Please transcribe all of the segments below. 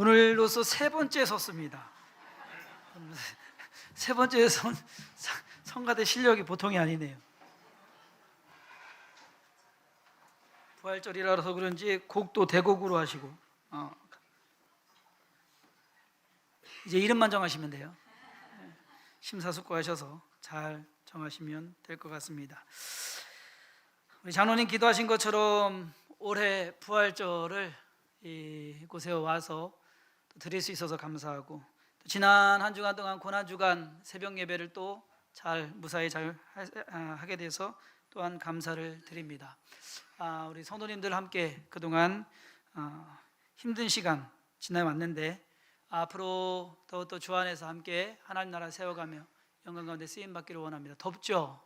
오늘로서 세 번째 섰습니다. 세 번째 선 성가대 실력이 보통이 아니네요. 부활절이라서 그런지 곡도 대곡으로 하시고 어. 이제 이름만 정하시면 돼요. 네. 심사숙고하셔서 잘 정하시면 될 것 같습니다. 우리 장로님 기도하신 것처럼 올해 부활절을 이곳에 와서 또 드릴 수 있어서 감사하고 또 지난 한 주간 동안 고난 주간 새벽 예배를 또 잘 무사히 잘 하- 아, 하게 돼서 또한 감사를 드립니다. 아, 우리 성도님들 함께 그동안 아, 힘든 시간 지나왔는데 앞으로 더욱더 주 안에서 함께 하나님 나라 세워가며 영광 가운데 쓰임 받기를 원합니다. 덥죠?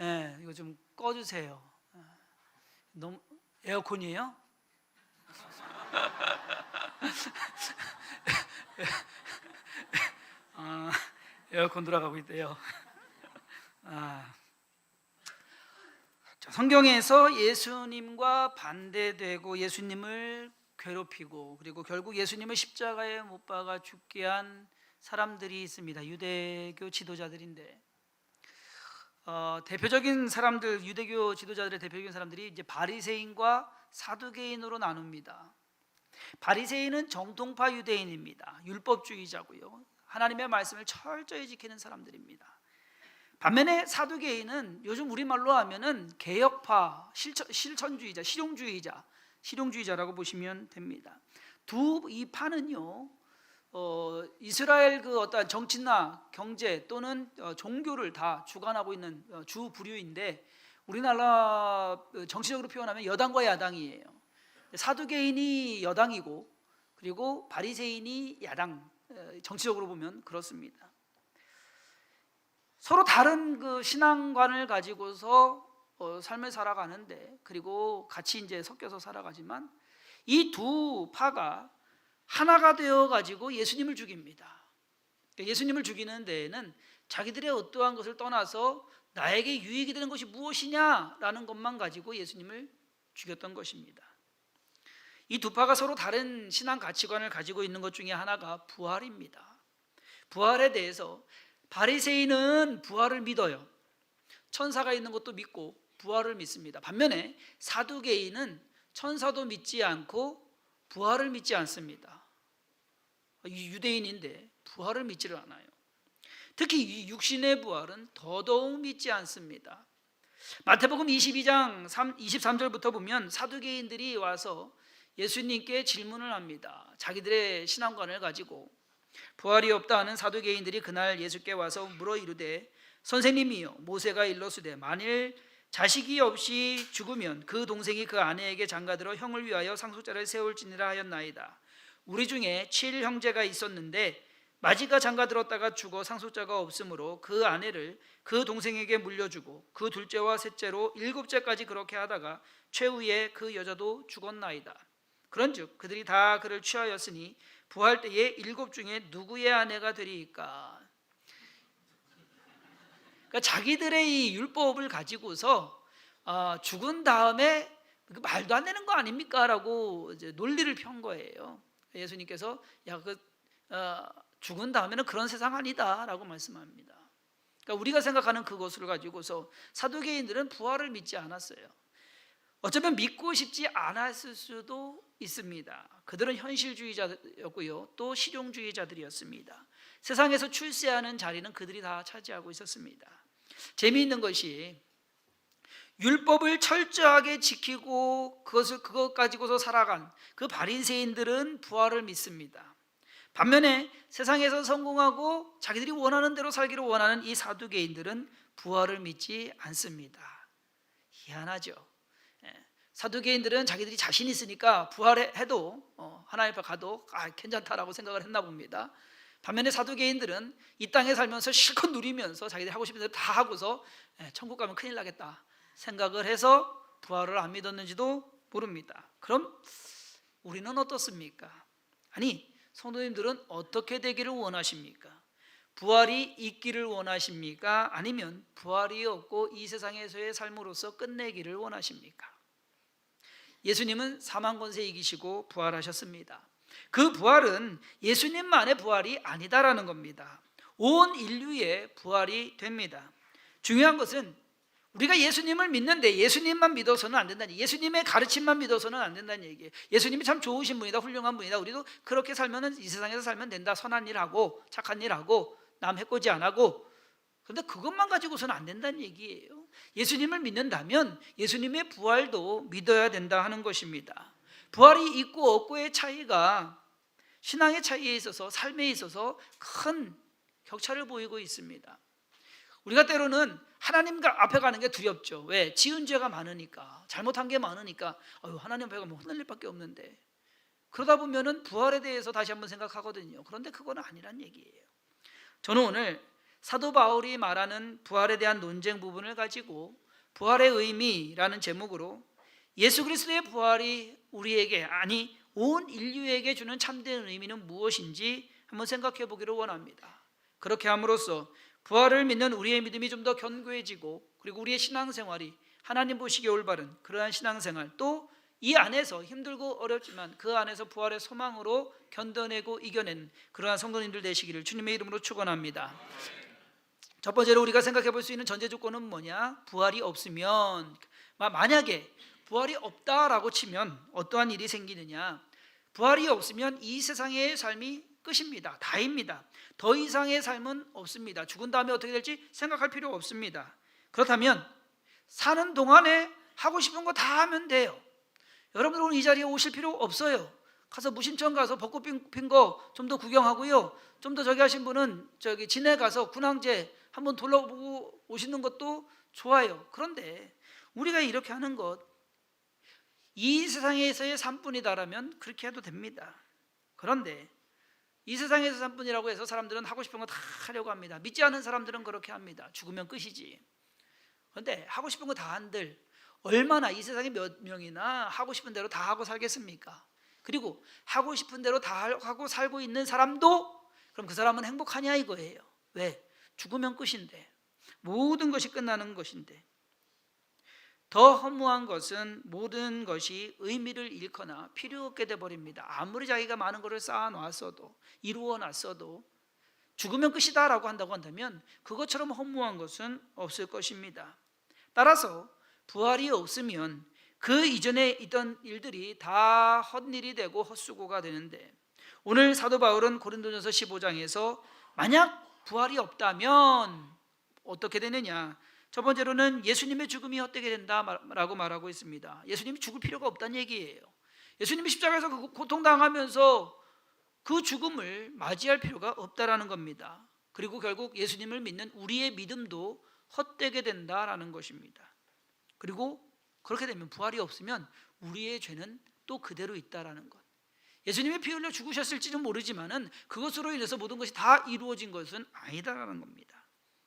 예, 이거 좀 꺼주세요. 아, 너무 에어컨이에요? 아, 에어컨 돌아가고 있대요. 아, 자, 성경에서 예수님과 반대되고 예수님을 괴롭히고 그리고 결국 예수님을 십자가에 못 박아 죽게 한 사람들이 있습니다. 유대교 지도자들인데 어, 대표적인 사람들 유대교 지도자들의 대표적인 사람들이 이제 바리새인과 사두개인으로 나눕니다. 바리새인은 정통파 유대인입니다. 율법주의자고요. 하나님의 말씀을 철저히 지키는 사람들입니다. 반면에 사두개인은 요즘 우리말로 하면은 개혁파, 실천, 실천 주의자, 실용주의자, 실용주의자라고 보시면 됩니다. 두 이 파는요, 어, 이스라엘 그 어떤 정치나 경제 또는 어, 종교를 다 주관하고 있는 어, 주 부류인데 우리나라 어, 정치적으로 표현하면 여당과 야당이에요. 사두개인이 여당이고 그리고 바리새인이 야당 어, 정치적으로 보면 그렇습니다. 서로 다른 그 신앙관을 가지고서 어, 삶을 살아가는데 그리고 같이 이제 섞여서 살아가지만 이 두 파가 하나가 되어 가지고 예수님을 죽입니다. 그러니까 예수님을 죽이는 데에는 자기들의 어떠한 것을 떠나서 나에게 유익이 되는 것이 무엇이냐라는 것만 가지고 예수님을 죽였던 것입니다. 이 두 파가 서로 다른 신앙 가치관을 가지고 있는 것 중에 하나가 부활입니다. 부활에 대해서 바리새인은 부활을 믿어요. 천사가 있는 것도 믿고 부활을 믿습니다. 반면에 사두개인은 천사도 믿지 않고 부활을 믿지 않습니다. 이 유대인인데 부활을 믿지를 않아요. 특히 이 육신의 부활은 더더욱 믿지 않습니다. 마태복음 22장 23절부터 보면 사두개인들이 와서 예수님께 질문을 합니다. 자기들의 신앙관을 가지고 부활이 없다 하는 사두개인들이 그날 예수께 와서 물어 이르되 선생님이요 모세가 일러수되 만일 자식이 없이 죽으면 그 동생이 그 아내에게 장가들어 형을 위하여 상속자를 세울지니라 하였나이다. 우리 중에 칠 형제가 있었는데 마지가 장가들었다가 죽어 상속자가 없으므로 그 아내를 그 동생에게 물려주고 그 둘째와 셋째로 일곱째까지 그렇게 하다가 최후에 그 여자도 죽었나이다. 그런즉 그들이 다 그를 취하였으니 부활 때에 일곱 중에 누구의 아내가 되리이까? 그러니까 자기들의 이 율법을 가지고서 어, 죽은 다음에 그 말도 안 되는 거 아닙니까?라고 논리를 편 거예요. 예수님께서 야그 어, 죽은 다음에는 그런 세상 아니다라고 말씀합니다. 그러니까 우리가 생각하는 그것을 가지고서 사두개인들은 부활을 믿지 않았어요. 어쩌면 믿고 싶지 않았을 수도 있습니다. 그들은 현실주의자였고요. 또 실용주의자들이었습니다. 세상에서 출세하는 자리는 그들이 다 차지하고 있었습니다. 재미있는 것이 율법을 철저하게 지키고 그것을 그것 가지고서 살아간 그 바리새인들은 부활을 믿습니다. 반면에 세상에서 성공하고 자기들이 원하는 대로 살기를 원하는 이 사두개인들은 부활을 믿지 않습니다. 희한하죠. 예. 사두개인들은 자기들이 자신 있으니까 부활해도 어, 하나님 앞에 가도 아, 괜찮다라고 생각을 했나 봅니다. 반면에 사두개인들은 이 땅에 살면서 실컷 누리면서 자기들이 하고 싶은 대로 다 하고서 예, 천국 가면 큰일 나겠다 생각을 해서 부활을 안 믿었는지도 모릅니다. 그럼 우리는 어떻습니까? 아니 성도님들은 어떻게 되기를 원하십니까? 부활이 있기를 원하십니까? 아니면 부활이 없고 이 세상에서의 삶으로서 끝내기를 원하십니까? 예수님은 사망 권세 이기시고 부활하셨습니다. 그 부활은 예수님만의 부활이 아니다라는 겁니다. 온 인류의 부활이 됩니다. 중요한 것은 우리가 예수님을 믿는데 예수님만 믿어서는 안 얘기. 예수님의 가르침만 믿어서는 안 된다는 얘기예요. 예수님이 참 좋으신 분이다, 훌륭한 분이다. 우리도 그렇게 살면은 이 세상에서 살면 된다. 선한 일 하고 착한 일 하고 남 해코지 안 하고. 그런데 그것만 가지고서는 안 된다는 얘기예요. 예수님을 믿는다면 예수님의 부활도 믿어야 된다 하는 것입니다. 부활이 있고 없고의 차이가 신앙의 차이에 있어서 삶에 있어서 큰 격차를 보이고 있습니다. 우리가 때로는 하나님 앞에 가는 게 두렵죠. 왜? 지은 죄가 많으니까, 잘못한 게 많으니까, 아유, 하나님 앞에 가면 혼날 일밖에 없는데. 그러다 보면은 부활에 대해서 다시 한번 생각하거든요. 그런데 그건 아니란 얘기예요. 저는 오늘 사도 바울이 말하는 부활에 대한 논쟁 부분을 가지고 부활의 의미라는 제목으로 예수 그리스도의 부활이 우리에게 아니 온 인류에게 주는 참된 의미는 무엇인지 한번 생각해 보기를 원합니다. 그렇게 함으로써 부활을 믿는 우리의 믿음이 좀 더 견고해지고 그리고 우리의 신앙생활이 하나님 보시기에 올바른 그러한 신앙생활 또 이 안에서 힘들고 어렵지만 그 안에서 부활의 소망으로 견뎌내고 이겨낸 그러한 성도님들 되시기를 주님의 이름으로 축원합니다. 첫 번째로 우리가 생각해 볼 수 있는 전제 조건은 뭐냐? 부활이 없으면 만약에 부활이 없다라고 치면 어떠한 일이 생기느냐? 부활이 없으면 이 세상의 삶이 끝입니다. 다입니다. 더 이상의 삶은 없습니다. 죽은 다음에 어떻게 될지 생각할 필요 없습니다. 그렇다면 사는 동안에 하고 싶은 거 다 하면 돼요. 여러분들 오늘 이 자리에 오실 필요 없어요. 가서 무신청 가서 벚꽃 핀 거 좀 더 구경하고요. 좀 더 저기 하신 분은 저기 진해 가서 군항제 한번 둘러보고 오시는 것도 좋아요. 그런데 우리가 이렇게 하는 것, 이 세상에서의 삶뿐이다라면 그렇게 해도 됩니다. 그런데 이 세상에서 삶뿐이라고 해서 사람들은 하고 싶은 거 다 하려고 합니다. 믿지 않은 사람들은 그렇게 합니다. 죽으면 끝이지. 그런데 하고 싶은 거 다 한들 얼마나 이 세상에 몇 명이나 하고 싶은 대로 다 하고 살겠습니까? 그리고 하고 싶은 대로 다 하고 살고 있는 사람도 그럼 그 사람은 행복하냐 이거예요. 왜? 죽으면 끝인데 모든 것이 끝나는 것인데 더 허무한 것은 모든 것이 의미를 잃거나 필요 없게 돼 버립니다. 아무리 자기가 많은 것을 쌓아 놨어도 이루어 놨어도 죽으면 끝이다라고 한다고 한다면 그것처럼 허무한 것은 없을 것입니다. 따라서 부활이 없으면 그 이전에 있던 일들이 다 헛일이 되고 헛수고가 되는데 오늘 사도 바울은 고린도전서 15장에서 만약 부활이 없다면 어떻게 되느냐? 첫 번째로는 예수님의 죽음이 헛되게 된다라고 말하고 있습니다. 예수님이 죽을 필요가 없다는 얘기예요. 예수님이 십자가에서 그 고통당하면서 그 죽음을 맞이할 필요가 없다라는 겁니다. 그리고 결국 예수님을 믿는 우리의 믿음도 헛되게 된다라는 것입니다. 그리고 그렇게 되면 부활이 없으면 우리의 죄는 또 그대로 있다라는 것. 예수님이 피 흘려 죽으셨을지는 모르지만은 그것으로 인해서 모든 것이 다 이루어진 것은 아니다라는 겁니다.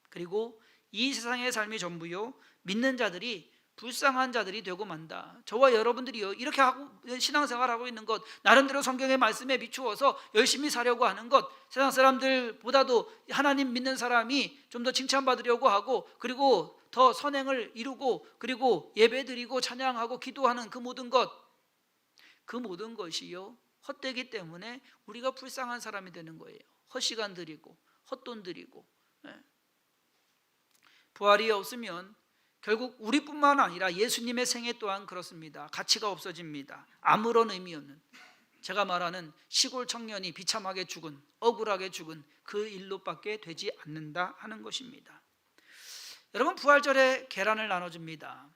그리고 이 세상의 삶이 전부요 믿는 자들이 불쌍한 자들이 되고 만다. 저와 여러분들이요 이렇게 하고 신앙생활하고 있는 것 나름대로 성경의 말씀에 비추어서 열심히 사려고 하는 것 세상 사람들보다도 하나님 믿는 사람이 좀 더 칭찬받으려고 하고 그리고 더 선행을 이루고 그리고 예배드리고 찬양하고 기도하는 그 모든 것 그 모든 것이요 헛되기 때문에 우리가 불쌍한 사람이 되는 거예요. 헛시간 들이고 헛돈 들이고 예. 부활이 없으면 결국 우리뿐만 아니라 예수님의 생애 또한 그렇습니다. 가치가 없어집니다. 아무런 의미 없는 제가 말하는 시골 청년이 비참하게 죽은 억울하게 죽은 그 일로밖에 되지 않는다 하는 것입니다. 여러분 부활절에 계란을 나눠줍니다.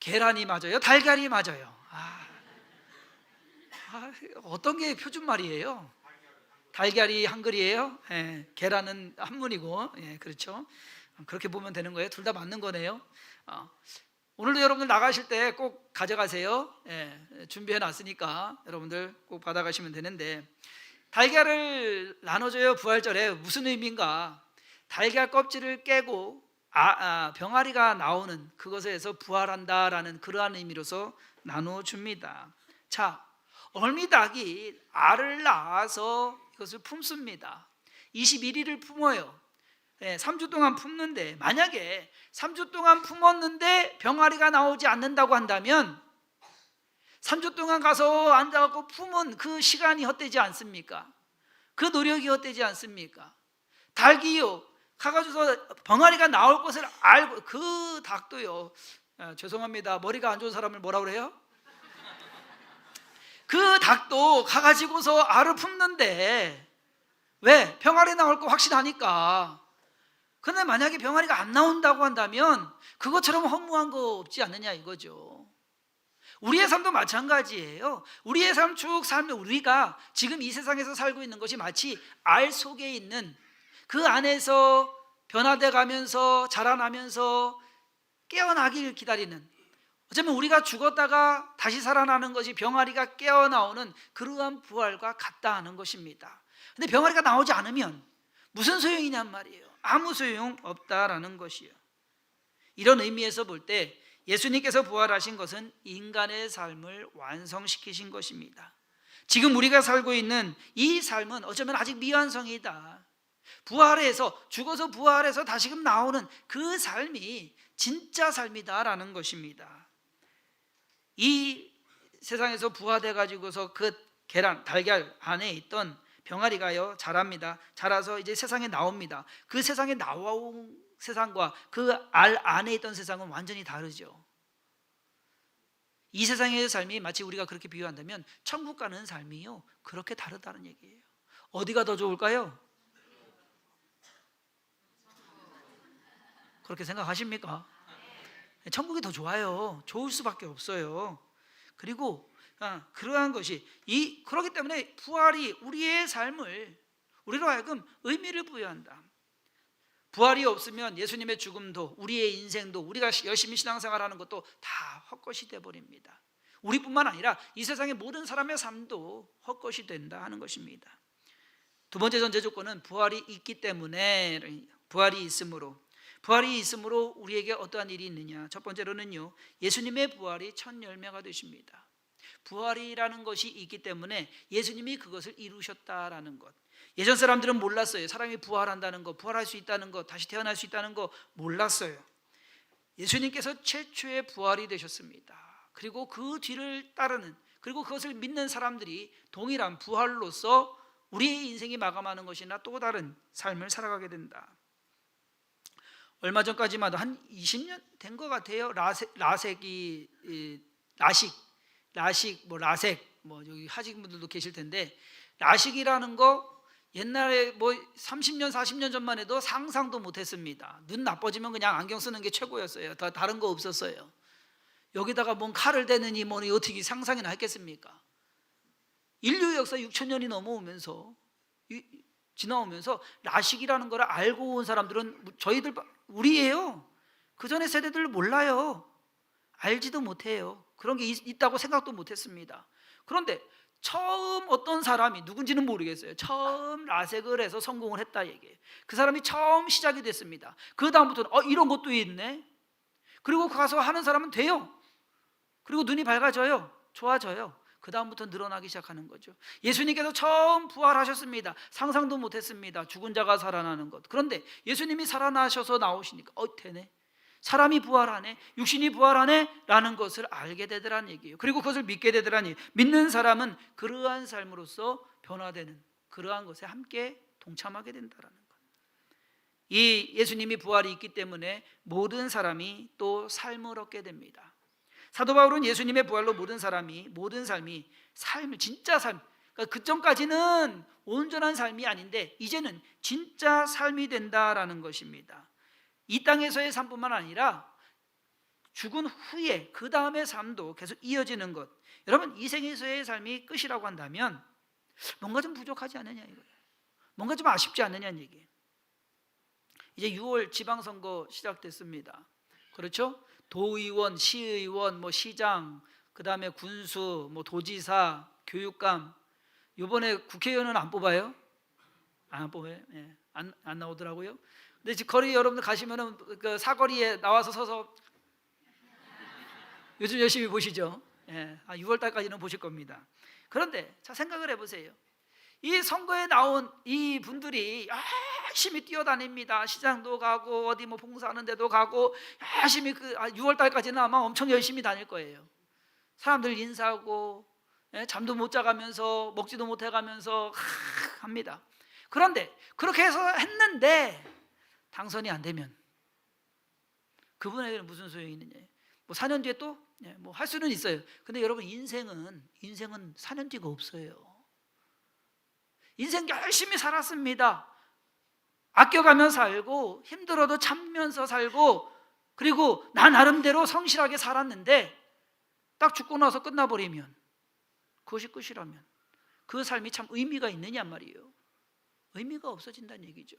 계란이 맞아요? 달걀이 맞아요? 아, 아, 어떤 게 표준 말이에요? 달걀이 한글이에요? 예, 계란은 한문이고, 예, 그렇죠? 그렇게 보면 되는 거예요. 둘 다 맞는 거네요. 어, 오늘도 여러분들 나가실 때 꼭 가져가세요. 예, 준비해 놨으니까 여러분들 꼭 받아가시면 되는데 달걀을 나눠줘요 부활절에 무슨 의미인가? 달걀 껍질을 깨고 아, 아, 병아리가 나오는 그것에서 부활한다라는 그러한 의미로서 나눠줍니다. 자, 어미닭이 알을 낳아서 이것을 품습니다. 21일을 품어요. 네, 3주 동안 품는데 만약에 3주 동안 품었는데 병아리가 나오지 않는다고 한다면 3주 동안 가서 앉아갖고 품은 그 시간이 헛되지 않습니까? 그 노력이 헛되지 않습니까? 닭이요 가가지고서 병아리가 나올 것을 알고 그 닭도요 아, 죄송합니다 머리가 안 좋은 사람을 뭐라 그래요? 그 닭도 가가지고서 알을 품는데 왜 병아리 나올 거 확신하니까 근데 만약에 병아리가 안 나온다고 한다면 그것처럼 허무한 거 없지 않느냐 이거죠. 우리의 삶도 마찬가지예요. 우리의 삶 쭉 살면 우리가 지금 이 세상에서 살고 있는 것이 마치 알 속에 있는 그 안에서 변화돼 가면서 자라나면서 깨어나길 기다리는 어쩌면 우리가 죽었다가 다시 살아나는 것이 병아리가 깨어나오는 그러한 부활과 같다 하는 것입니다. 근데 병아리가 나오지 않으면 무슨 소용이냔 말이에요. 아무 소용 없다라는 것이요. 이런 의미에서 볼 때 예수님께서 부활하신 것은 인간의 삶을 완성시키신 것입니다. 지금 우리가 살고 있는 이 삶은 어쩌면 아직 미완성이다. 부활해서 죽어서 부활해서 다시금 나오는 그 삶이 진짜 삶이다라는 것입니다. 이 세상에서 부화돼 가지고서 그 계란 달걀 안에 있던 병아리가요 자랍니다. 자라서 이제 세상에 나옵니다. 그 세상에 나온 세상과 그 알 안에 있던 세상은 완전히 다르죠. 이 세상의 삶이 마치 우리가 그렇게 비유한다면 천국 가는 삶이요 그렇게 다르다는 얘기예요. 어디가 더 좋을까요? 그렇게 생각하십니까? 천국이 더 좋아요. 좋을 수밖에 없어요. 그리고 아, 그러한 것이 이 그렇기 때문에 부활이 우리의 삶을 우리로 하여금 의미를 부여한다. 부활이 없으면 예수님의 죽음도 우리의 인생도 우리가 열심히 신앙생활하는 것도 다 헛것이 돼 버립니다. 우리뿐만 아니라 이 세상의 모든 사람의 삶도 헛것이 된다 하는 것입니다. 두 번째 전제 조건은 부활이 있기 때문에 부활이 있으므로 부활이 있으므로 우리에게 어떠한 일이 있느냐? 첫 번째로는요. 예수님의 부활이 첫 열매가 되십니다. 부활이라는 것이 있기 때문에 예수님이 그것을 이루셨다라는 것. 예전 사람들은 몰랐어요. 사람이 부활한다는 것, 부활할 수 있다는 것, 다시 태어날 수 있다는 것 몰랐어요. 예수님께서 최초의 부활이 되셨습니다. 그리고 그 뒤를 따르는 그리고 그것을 믿는 사람들이 동일한 부활로서 우리의 인생이 마감하는 것이나 또 다른 삶을 살아가게 된다. 얼마 전까지만 해도 한 20년 된 것 같아요. 라색, 라색이 이, 라식, 라식, 뭐 라색, 뭐 여기 하직 분들도 계실 텐데 라식이라는 거 옛날에 뭐 30년, 40년 전만 해도 상상도 못했습니다. 눈 나빠지면 그냥 안경 쓰는 게 최고였어요. 다 다른 거 없었어요. 여기다가 뭔 칼을 대느니 뭐니 어떻게 상상이나 했겠습니까? 인류 역사 6천 년이 넘어오면서 이, 지나오면서 라식이라는 걸 알고 온 사람들은 저희들 우리예요. 그 전에 세대들 몰라요. 알지도 못해요. 그런 게 있, 있다고 생각도 못했습니다. 그런데 처음 어떤 사람이 누군지는 모르겠어요. 처음 라섹을 해서 성공을 했다 얘기예요. 그 사람이 처음 시작이 됐습니다. 그 다음부터는 어 이런 것도 있네. 그리고 가서 하는 사람은 돼요. 그리고 눈이 밝아져요. 좋아져요. 그 다음부터 늘어나기 시작하는 거죠. 예수님께서 처음 부활하셨습니다. 상상도 못했습니다. 죽은 자가 살아나는 것. 그런데 예수님이 살아나셔서 나오시니까 어 되네. 사람이 부활하네, 육신이 부활하네라는 것을 알게 되더란 얘기예요. 그리고 그것을 믿게 되더라니 믿는 사람은 그러한 삶으로서 변화되는 그러한 것에 함께 동참하게 된다라는 것. 이 예수님이 부활이 있기 때문에 모든 사람이 또 삶을 얻게 됩니다. 사도 바울은 예수님의 부활로 모든 사람이 모든 삶이 삶을 진짜 삶 그러니까 그 전까지는 온전한 삶이 아닌데 이제는 진짜 삶이 된다라는 것입니다. 이 땅에서의 삶뿐만 아니라 죽은 후에 그 다음의 삶도 계속 이어지는 것. 여러분 이 생에서의 삶이 끝이라고 한다면 뭔가 좀 부족하지 않느냐 이거예요. 뭔가 좀 아쉽지 않느냐는 얘기예요. 이제 6월 지방선거 시작됐습니다. 그렇죠? 도의원, 시의원, 뭐 시장, 그 다음에 군수, 뭐 도지사, 교육감. 이번에 국회의원은 안 뽑아요? 안 뽑아요? 예. 안, 안 나오더라고요. 근데 지금 거리 여러분들 가시면은 그 사거리에 나와서 서서 요즘 열심히 보시죠. 예. 아, 6월 달까지는 보실 겁니다. 그런데 자 생각을 해 보세요. 이 선거에 나온 이 분들이 열심히 뛰어다닙니다. 시장도 가고 어디 뭐 봉사하는 데도 가고 열심히 그 6월 아, 달까지는 아마 엄청 열심히 다닐 거예요. 사람들 인사하고 예, 잠도 못 자가면서 먹지도 못해 가면서 하, 합니다. 그런데 그렇게 해서 했는데 당선이 안 되면 그분에게는 무슨 소용이 있느냐? 뭐 4년 뒤에 또 뭐 할 수는 있어요. 근데 여러분 인생은 인생은 4년 뒤가 없어요. 인생 열심히 살았습니다. 아껴가며 살고 힘들어도 참면서 살고 그리고 나 나름대로 성실하게 살았는데 딱 죽고 나서 끝나버리면 그것이 끝이라면 그 삶이 참 의미가 있느냐 말이에요. 의미가 없어진다는 얘기죠.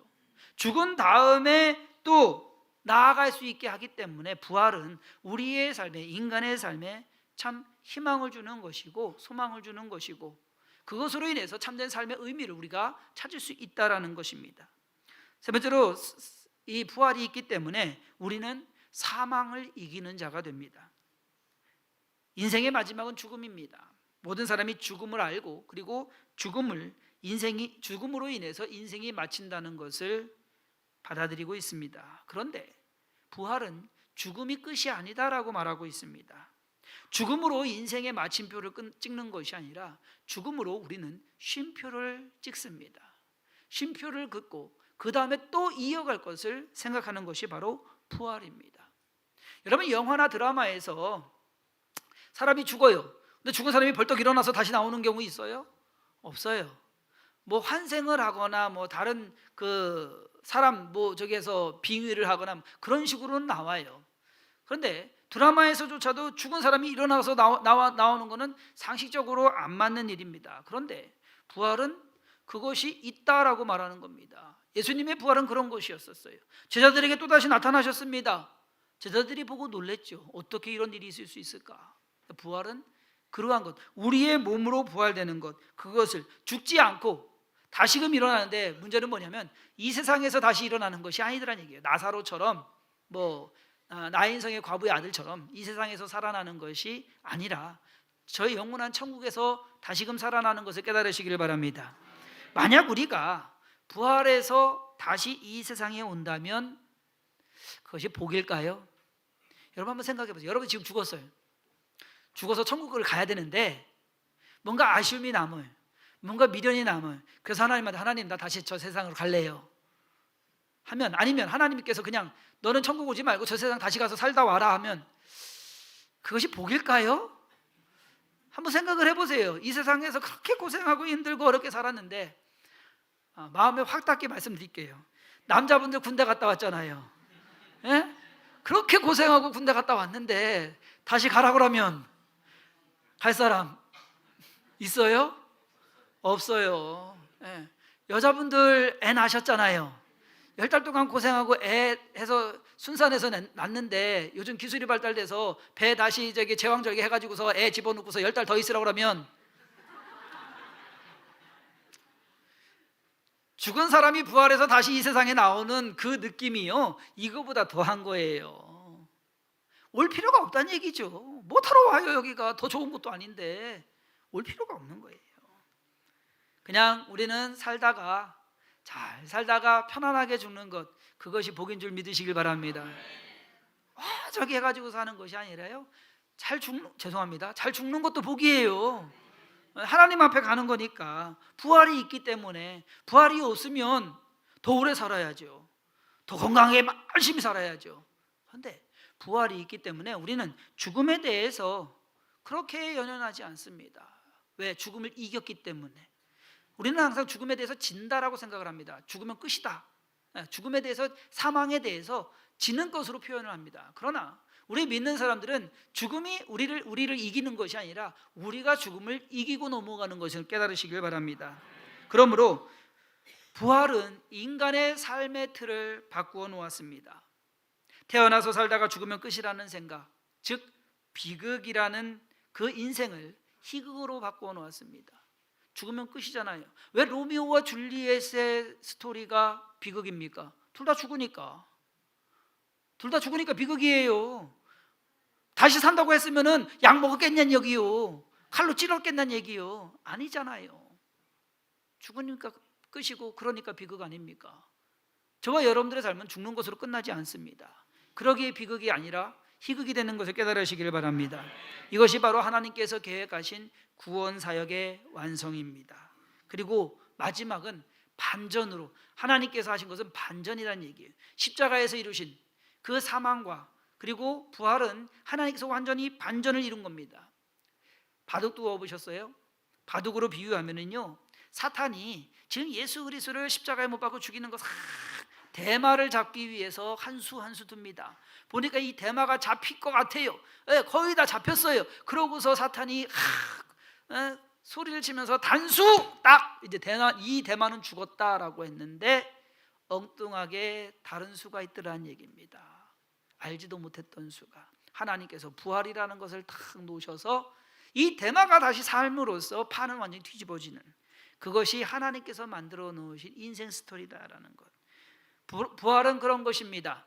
죽은 다음에 또 나아갈 수 있게 하기 때문에 부활은 우리의 삶에 인간의 삶에 참 희망을 주는 것이고 소망을 주는 것이고 그것으로 인해서 참된 삶의 의미를 우리가 찾을 수 있다라는 것입니다. 세 번째로 이 부활이 있기 때문에 우리는 사망을 이기는 자가 됩니다. 인생의 마지막은 죽음입니다. 모든 사람이 죽음을 알고 그리고 죽음을 인생이 죽음으로 인해서 인생이 마친다는 것을 받아들이고 있습니다. 그런데 부활은 죽음이 끝이 아니다라고 말하고 있습니다. 죽음으로 인생의 마침표를 끊- 찍는 것이 아니라 죽음으로 우리는 쉼표를 찍습니다. 쉼표를 긋고 그 다음에 또 이어갈 것을 생각하는 것이 바로 부활입니다. 여러분 영화나 드라마에서 사람이 죽어요. 근데 죽은 사람이 벌떡 일어나서 다시 나오는 경우 있어요? 없어요. 뭐 환생을 하거나 뭐 다른 그 사람 뭐 저기에서 빙의를 하거나 그런 식으로는 나와요. 그런데 드라마에서조차도 죽은 사람이 일어나서 나와, 나와 나오는 것은 상식적으로 안 맞는 일입니다. 그런데 부활은 그것이 있다라고 말하는 겁니다. 예수님의 부활은 그런 것이었었어요. 제자들에게 또 다시 나타나셨습니다. 제자들이 보고 놀랬죠. 어떻게 이런 일이 있을 수 있을까? 부활은 그러한 것, 우리의 몸으로 부활되는 것, 그것을 죽지 않고 다시금 일어나는데 문제는 뭐냐면 이 세상에서 다시 일어나는 것이 아니더란 얘기예요. 나사로처럼 뭐 아, 나인성의 과부의 아들처럼 이 세상에서 살아나는 것이 아니라 저희 영원한 천국에서 다시금 살아나는 것을 깨달으시기를 바랍니다. 만약 우리가 부활해서 다시 이 세상에 온다면 그것이 복일까요? 여러분 한번 생각해 보세요. 여러분 지금 죽었어요. 죽어서 천국을 가야 되는데 뭔가 아쉬움이 남을, 뭔가 미련이 남을. 그래서 하나님한테 하나님 나 다시 저 세상으로 갈래요. 하면 아니면 하나님께서 그냥 너는 천국 오지 말고 저 세상 다시 가서 살다 와라 하면 그것이 복일까요? 한번 생각을 해보세요. 이 세상에서 그렇게 고생하고 힘들고 어렵게 살았는데 아, 마음에 확 닿게 말씀드릴게요. 남자분들 군대 갔다 왔잖아요. 예? 그렇게 고생하고 군대 갔다 왔는데 다시 가라 그러면 갈 사람 있어요? 없어요. 예. 여자분들 애 낳으셨잖아요. 열 달 동안 고생하고 애 해서 순산해서 낳- 낳는데 요즘 기술이 발달돼서 배 다시 저기 제왕절개 해가지고서 애 집어넣고서 열 달 더 있으라 그러면 죽은 사람이 부활해서 다시 이 세상에 나오는 그 느낌이요 이거보다 더한 거예요. 올 필요가 없다는 얘기죠. 뭐 타러 와요 여기가 더 좋은 것도 아닌데 올 필요가 없는 거예요. 그냥 우리는 살다가 잘 살다가 편안하게 죽는 것 그것이 복인 줄 믿으시길 바랍니다. 와 저기 해가지고 사는 것이 아니라요. 잘 죽는 죄송합니다. 잘 죽는 것도 복이에요. 하나님 앞에 가는 거니까 부활이 있기 때문에 부활이 없으면 더 오래 살아야죠. 더 건강하게 열심히 살아야죠. 그런데 부활이 있기 때문에 우리는 죽음에 대해서 그렇게 연연하지 않습니다. 왜? 죽음을 이겼기 때문에. 우리는 항상 죽음에 대해서 진다라고 생각을 합니다. 죽으면 끝이다. 예, 죽음에 대해서 사망에 대해서 지는 것으로 표현을 합니다. 그러나 우리 믿는 사람들은 죽음이 우리를 우리를 이기는 것이 아니라 우리가 죽음을 이기고 넘어가는 것을 깨달으시길 바랍니다. 그러므로 부활은 인간의 삶의 틀을 바꾸어 놓았습니다. 태어나서 살다가 죽으면 끝이라는 생각, 즉 비극이라는 그 인생을 희극으로 바꾸어 놓았습니다. 죽으면 끝이잖아요. 왜 로미오와 줄리엣의 스토리가 비극입니까? 둘 다 죽으니까. 둘 다 죽으니까 비극이에요. 다시 산다고 했으면은 약 먹었겠냐는 얘기요. 칼로 찔렀겠냐는 얘기요. 아니잖아요. 죽으니까 끝이고 그러니까 비극 아닙니까? 저와 여러분들의 삶은 죽는 것으로 끝나지 않습니다. 그러기에 비극이 아니라 희극이 되는 것을 깨달으시길 바랍니다. 이것이 바로 하나님께서 계획하신 구원 사역의 완성입니다. 그리고 마지막은 반전으로 하나님께서 하신 것은 반전이라는 얘기예요. 십자가에서 이루신 그 사망과 그리고 부활은 하나님께서 완전히 반전을 이룬 겁니다. 바둑 두어 보셨어요? 바둑으로 비유하면은요. 사탄이 지금 예수 그리스도를 십자가에 못 박고 죽이는 거 싹 대마를 잡기 위해서 한 수 한수 둡니다. 보니까 이 대마가 잡힐 것 같아요. 예, 거의 다 잡혔어요. 그러고서 사탄이 하, 예, 소리를 치면서 단수 딱 이제 대마 이 대마는 죽었다라고 했는데 엉뚱하게 다른 수가 있더라는 얘기입니다. 알지도 못했던 수가 하나님께서 부활이라는 것을 탁 놓으셔서 이 대마가 다시 삶으로써 판은 완전히 뒤집어지는 그것이 하나님께서 만들어 놓으신 인생 스토리다라는 것. 부- 부활은 그런 것입니다.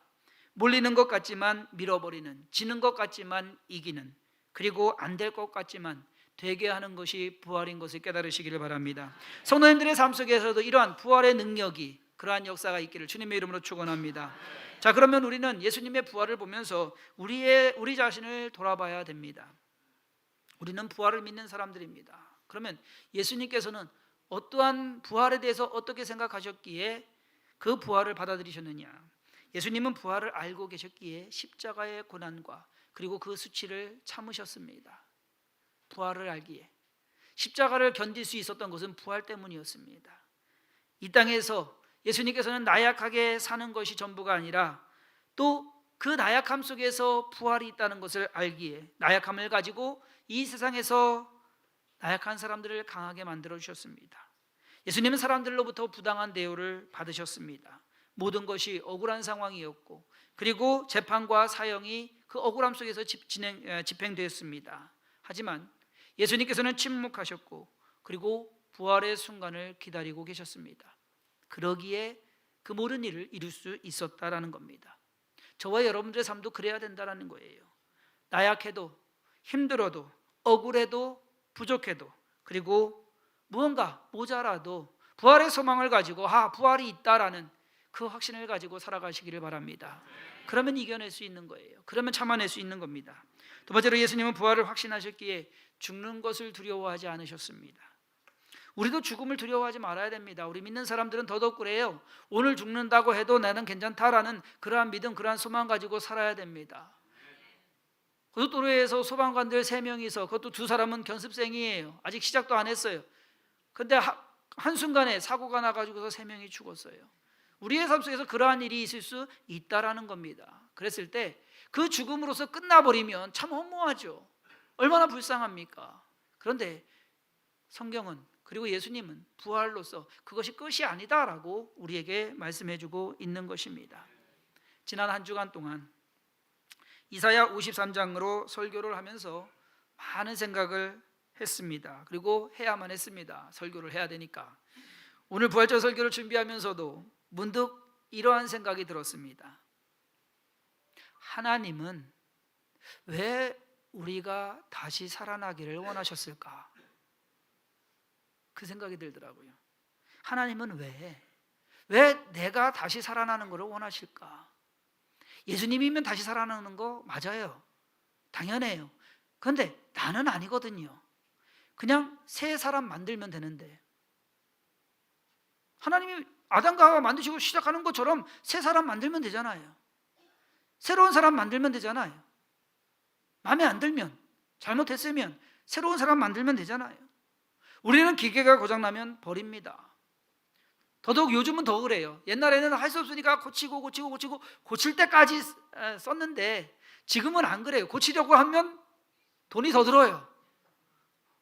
몰리는 것 같지만 밀어버리는, 지는 것 같지만 이기는, 그리고 안 될 것 같지만 되게 하는 것이 부활인 것을 깨달으시기를 바랍니다. 성도님들의 삶 속에서도 이러한 부활의 능력이 그러한 역사가 있기를 주님의 이름으로 축원합니다. 자, 그러면 우리는 예수님의 부활을 보면서 우리의 우리 자신을 돌아봐야 됩니다. 우리는 부활을 믿는 사람들입니다. 그러면 예수님께서는 어떠한 부활에 대해서 어떻게 생각하셨기에 그 부활을 받아들이셨느냐? 예수님은 부활을 알고 계셨기에 십자가의 고난과 그리고 그 수치를 참으셨습니다. 부활을 알기에 십자가를 견딜 수 있었던 것은 부활 때문이었습니다. 이 땅에서 예수님께서는 나약하게 사는 것이 전부가 아니라 또 그 나약함 속에서 부활이 있다는 것을 알기에 나약함을 가지고 이 세상에서 나약한 사람들을 강하게 만들어 주셨습니다. 예수님은 사람들로부터 부당한 대우를 받으셨습니다. 모든 것이 억울한 상황이었고 그리고 재판과 사형이 그 억울함 속에서 집, 진행, 에, 집행되었습니다. 하지만 예수님께서는 침묵하셨고 그리고 부활의 순간을 기다리고 계셨습니다. 그러기에 그 모든 일을 이룰 수 있었다라는 겁니다. 저와 여러분들의 삶도 그래야 된다라는 거예요. 나약해도 힘들어도 억울해도 부족해도 그리고 무언가 모자라도 부활의 소망을 가지고 아 부활이 있다라는 그 확신을 가지고 살아가시기를 바랍니다. 그러면 이겨낼 수 있는 거예요. 그러면 참아낼 수 있는 겁니다. 두 번째로 예수님은 부활을 확신하셨기에 죽는 것을 두려워하지 않으셨습니다. 우리도 죽음을 두려워하지 말아야 됩니다. 우리 믿는 사람들은 더더욱 그래요. 오늘 죽는다고 해도 나는 괜찮다라는 그러한 믿음, 그러한 소망 가지고 살아야 됩니다. 고속도로에서 소방관들 세 명이서 그것도 두 사람은 견습생이에요. 아직 시작도 안 했어요. 근데 한 순간에 사고가 나가지고서 세 명이 죽었어요. 우리의 삶 속에서 그러한 일이 있을 수 있다라는 겁니다. 그랬을 때 그 죽음으로서 끝나버리면 참 허무하죠. 얼마나 불쌍합니까? 그런데 성경은 그리고 예수님은 부활로서 그것이 끝이 아니다라고 우리에게 말씀해주고 있는 것입니다. 지난 한 주간 동안 이사야 53장으로 설교를 하면서 많은 생각을 했습니다. 그리고 해야만 했습니다. 설교를 해야 되니까. 오늘 부활절 설교를 준비하면서도 문득 이러한 생각이 들었습니다. 하나님은 왜 우리가 다시 살아나기를 원하셨을까? 그 생각이 들더라고요. 하나님은 왜? 왜 내가 다시 살아나는 것을 원하실까? 예수님이면 다시 살아나는 거 맞아요. 당연해요. 그런데 나는 아니거든요. 그냥 새 사람 만들면 되는데. 하나님이 아담과 하와 만드시고 시작하는 것처럼 새 사람 만들면 되잖아요. 새로운 사람 만들면 되잖아요. 마음에 안 들면 잘못했으면 새로운 사람 만들면 되잖아요. 우리는 기계가 고장나면 버립니다. 더더욱 요즘은 더 그래요. 옛날에는 할 수 없으니까 고치고 고치고 고치고 고칠 때까지 썼는데 지금은 안 그래요. 고치려고 하면 돈이 더 들어요.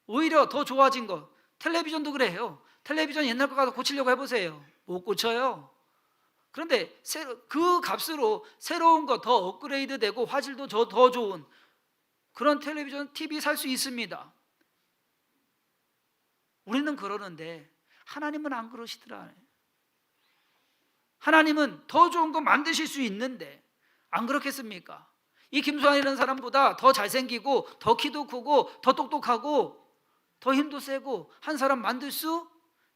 오히려 더 좋아진 거. 텔레비전도 그래요. 텔레비전 옛날 거 가서 고치려고 해보세요. 못 고쳐요. 그런데 그 값으로 새로운 거 더 업그레이드 되고 화질도 더 좋은 그런 텔레비전, TV 살 수 있습니다. 우리는 그러는데 하나님은 안 그러시더라. 하나님은 더 좋은 거 만드실 수 있는데 안 그렇겠습니까? 이 김수환이라는 사람보다 더 잘생기고 더 키도 크고 더 똑똑하고 더 힘도 세고 한 사람 만들 수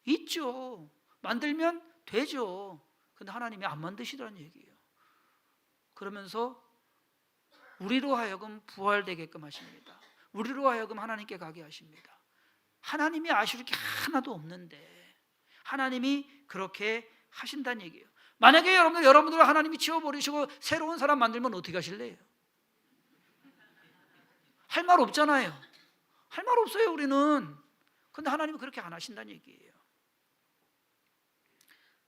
있죠. 만들면 되죠. 근데 하나님이 안 만드시더란 얘기예요. 그러면서 우리로 하여금 부활되게끔 하십니다. 우리로 하여금 하나님께 가게 하십니다. 하나님이 아쉬울 게 하나도 없는데 하나님이 그렇게 하신다는 얘기예요. 만약에 여러분들 여러분들 하나님이 치워버리시고 새로운 사람 만들면 어떻게 하실래요? 할 말 없잖아요. 할 말 없어요 우리는. 근데 하나님은 그렇게 안 하신다는 얘기예요.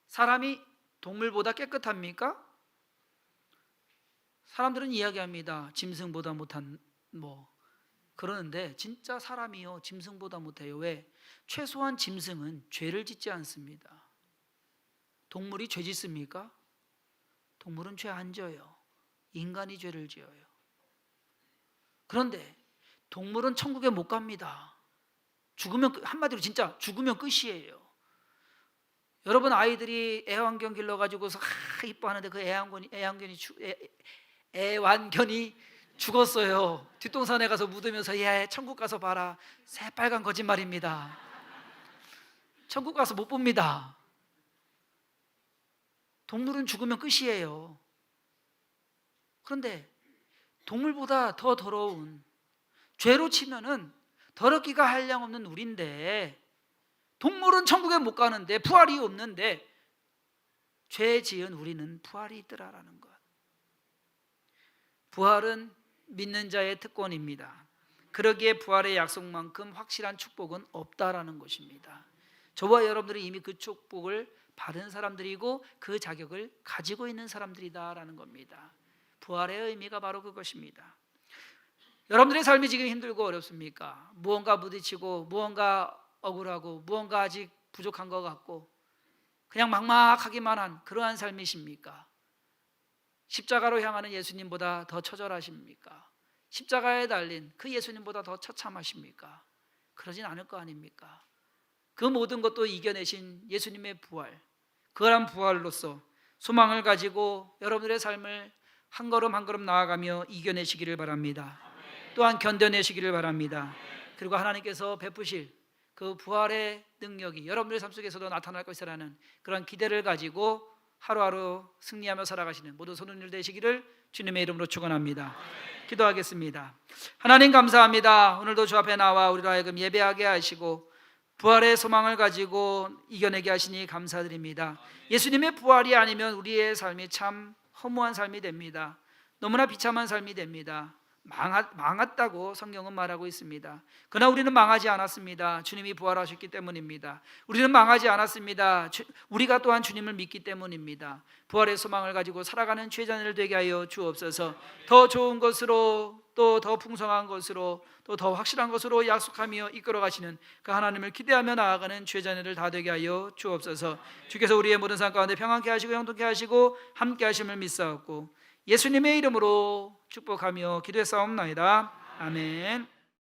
사람이 동물보다 깨끗합니까? 사람들은 이야기합니다. 짐승보다 못한 뭐 그러는데 진짜 사람이요 짐승보다 못해요. 왜? 최소한 짐승은 죄를 짓지 않습니다. 동물이 죄 짓습니까? 동물은 죄 안 져요. 인간이 죄를 지어요. 그런데 동물은 천국에 못 갑니다. 죽으면 끝- 한마디로 진짜 죽으면 끝이에요. 여러분 아이들이 애완견 길러 가지고서 아, 이뻐하는데 그 애완견이 애완견이 죽 애, 애완견이 죽었어요. 뒷동산에 가서 묻으면서 예 천국 가서 봐라 새빨간 거짓말입니다. 천국 가서 못 봅니다. 동물은 죽으면 끝이에요. 그런데 동물보다 더 더러운 죄로 치면은 더럽기가 한량없는 우리인데 동물은 천국에 못 가는데 부활이 없는데 죄 지은 우리는 부활이 있더라라는 것. 부활은 믿는 자의 특권입니다. 그러기에 부활의 약속만큼 확실한 축복은 없다라는 것입니다. 저와 여러분들이 이미 그 축복을 받은 사람들이고 그 자격을 가지고 있는 사람들이다라는 겁니다. 부활의 의미가 바로 그것입니다. 여러분들의 삶이 지금 힘들고 어렵습니까? 무언가 부딪히고 무언가 억울하고 무언가 아직 부족한 것 같고 그냥 막막하기만 한 그러한 삶이십니까? 십자가로 향하는 예수님보다 더 처절하십니까? 십자가에 달린 그 예수님보다 더 처참하십니까? 그러진 않을 거 아닙니까? 그 모든 것도 이겨내신 예수님의 부활, 그러한 부활로서 소망을 가지고 여러분들의 삶을 한 걸음 한 걸음 나아가며 이겨내시기를 바랍니다. 또한 견뎌내시기를 바랍니다. 그리고 하나님께서 베푸실 그 부활의 능력이 여러분들의 삶 속에서도 나타날 것이라는 그런 기대를 가지고 하루하루 승리하며 살아가시는 모든 손을 되시기를 주님의 이름으로 축원합니다. 기도하겠습니다. 하나님 감사합니다. 오늘도 주 앞에 나와 우리로 하여금 예배하게 하시고 부활의 소망을 가지고 이겨내게 하시니 감사드립니다. 예수님의 부활이 아니면 우리의 삶이 참 허무한 삶이 됩니다. 너무나 비참한 삶이 됩니다. 망했다고 성경은 말하고 있습니다. 그러나 우리는 망하지 않았습니다. 주님이 부활하셨기 때문입니다. 우리는 망하지 않았습니다. 주, 우리가 또한 주님을 믿기 때문입니다. 부활의 소망을 가지고 살아가는 죄자들 되게 하여 주옵소서. 더 좋은 것으로 또 더 풍성한 것으로 또 더 확실한 것으로 약속하며 이끌어 가시는 그 하나님을 기대하며 나아가는 죄자녀들 다 되게 하여 주옵소서. 주께서 우리의 모든 삶 가운데 평안케 하시고 형통케 하시고 함께 하심을 믿사옵고 예수님의 이름으로 축복하며 기도했사옵나이다. 아멘.